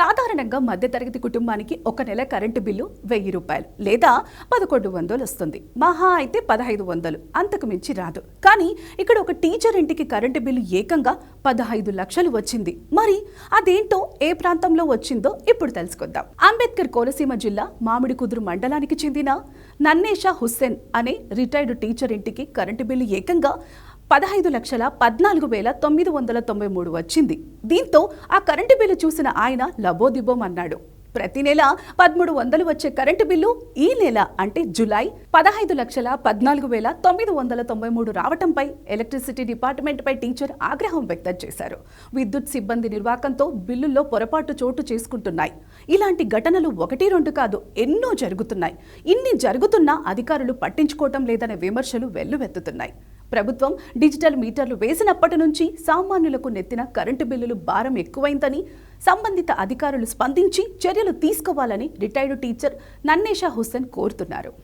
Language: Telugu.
సాధారణంగా మధ్యతరగతి కుటుంబానికి ఒక నెల కరెంటు బిల్లు వెయ్యి రూపాయలు లేదా పదకొండు వందలు వస్తుంది. మహా అయితే పదహైదు వందలు. అంతకు మించి రాదు. కానీ ఇక్కడ ఒక టీచర్ ఇంటికి కరెంటు బిల్లు ఏకంగా పదహైదు లక్షలు వచ్చింది. మరి అదేంటో ఏ ప్రాంతంలో వచ్చిందో ఇప్పుడు తెలుసుకుందాం. అంబేద్కర్ కోనసీమ జిల్లా మామిడి కుదురు మండలానికి చెందిన నన్నేషా హుస్సేన్ అనే రిటైర్డ్ టీచర్ ఇంటికి కరెంటు బిల్లు ఏకంగా పదహైదు లక్షల పద్నాలుగు వేల తొమ్మిది వందల తొంభై మూడు వచ్చింది. దీంతో ఆ కరెంటు బిల్లు చూసిన ఆయన లబోదిబోం అన్నాడు ప్రతి నెల పదమూడు వందలు వచ్చే కరెంటు బిల్లు ఈ నెల అంటే జులై పదహైదు లక్షల పద్నాలుగు వేల తొమ్మిది వందల తొంభై మూడు రావటంపై ఎలక్ట్రిసిటీ డిపార్ట్మెంట్పై టీచర్ ఆగ్రహం వ్యక్తం చేశారు. విద్యుత్ సిబ్బంది నిర్వాకంతో బిల్లుల్లో పొరపాటు చోటు చేసుకుంటున్నాయి. ఇలాంటి ఘటనలు ఒకటి రెండు కాదు ఎన్నో జరుగుతున్నాయి. ఇన్ని జరుగుతున్నా అధికారులు పట్టించుకోవటం లేదనే విమర్శలు వెల్లువెత్తుతున్నాయి. ప్రభుత్వం డిజిటల్ మీటర్లు వేసినప్పటి నుంచి సామాన్యులకు నెత్తిన కరెంటు బిల్లులు భారం ఎక్కువైందని సంబంధిత అధికారులు స్పందించి చర్యలు తీసుకోవాలని రిటైర్డ్ టీచర్ నన్నేషా హుస్సేన్ కోరుతున్నారు.